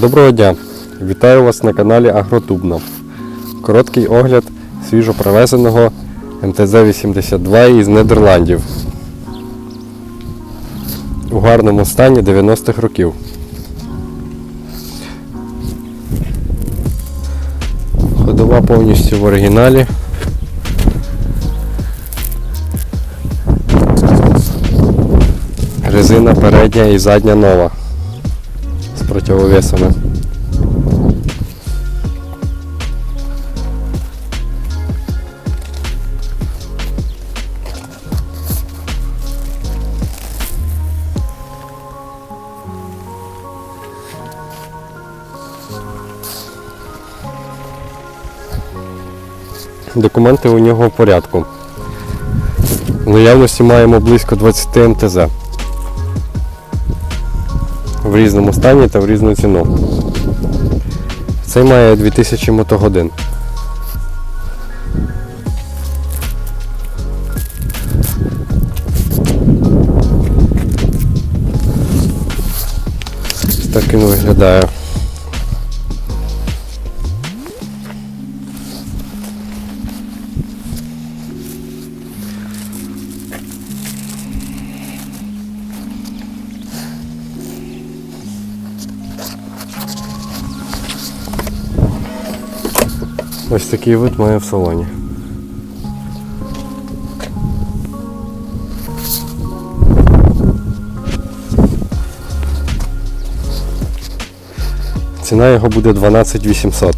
Доброго дня! Вітаю вас на каналі Агротубно. Короткий огляд свіжо привезеного МТЗ-82 із Нідерландів. У гарному стані 90-х років. Ходова повністю в оригіналі. Резина передня і задня нова противовесами. Документи у нього в порядку. В наявності маємо близько 20 МТЗ в різному стані та в різну ціну. Цей має 2000 мотогодин. Так він виглядає. Ось такий вид має в салоні. Ціна його буде 12 800.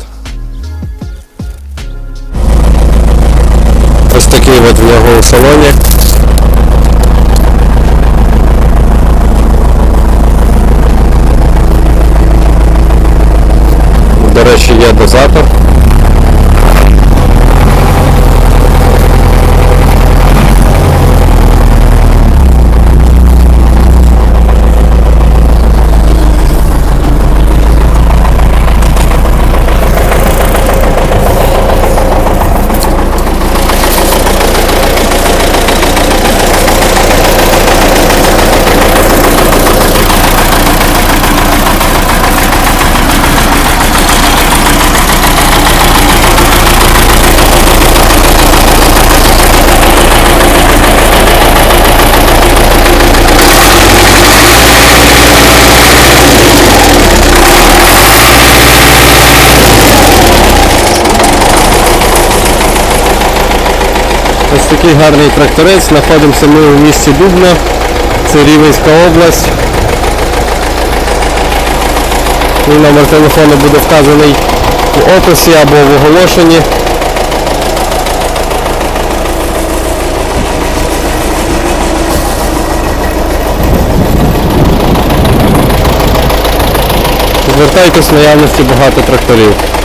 Ось такий вид в нього у салоні. До речі, є дозатор. Такий гарний тракторець. Знаходимося ми у місті Дубно. Це Рівненська область. Мій номер телефону буде вказаний у описі або в оголошенні. Звертайтесь в наявності багато тракторів.